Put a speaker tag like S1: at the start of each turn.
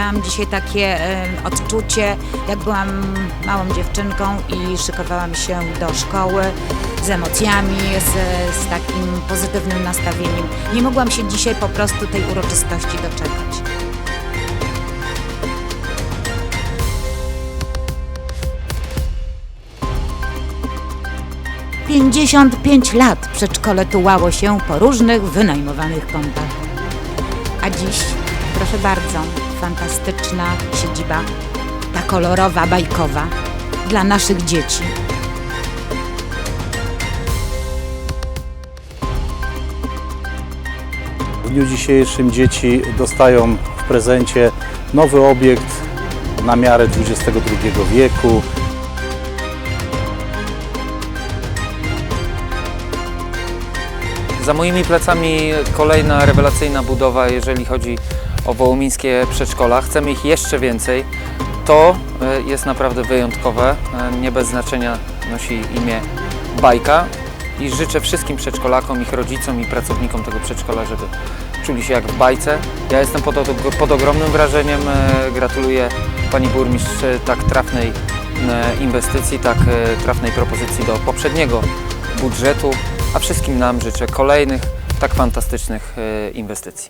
S1: miałam dzisiaj takie odczucie, jak byłam małą dziewczynką i szykowałam się do szkoły z emocjami, z, z takim pozytywnym nastawieniem. Nie mogłam się dzisiaj po prostu tej uroczystości doczekać. Pięćdziesiąt pięć lat przedszkole tułało się po różnych wynajmowanych kątach. A dziś, proszę bardzo, fantastyczna siedziba, ta kolorowa, bajkowa, dla naszych dzieci.
S2: W dniu dzisiejszym dzieci dostają w prezencie nowy obiekt na miarę XXI wieku.
S3: Za moimi plecami kolejna rewelacyjna budowa, jeżeli chodzi o wołomińskie przedszkola. Chcemy ich jeszcze więcej. To e, jest naprawdę wyjątkowe. E, Nie bez znaczenia nosi imię Bajka i życzę wszystkim przedszkolakom, ich rodzicom i pracownikom tego przedszkola, żeby czuli się jak w bajce. Ja jestem pod, pod ogromnym wrażeniem. E, Gratuluję Pani Burmistrz tak trafnej inwestycji, tak trafnej propozycji do poprzedniego budżetu, a wszystkim nam życzę kolejnych tak fantastycznych inwestycji.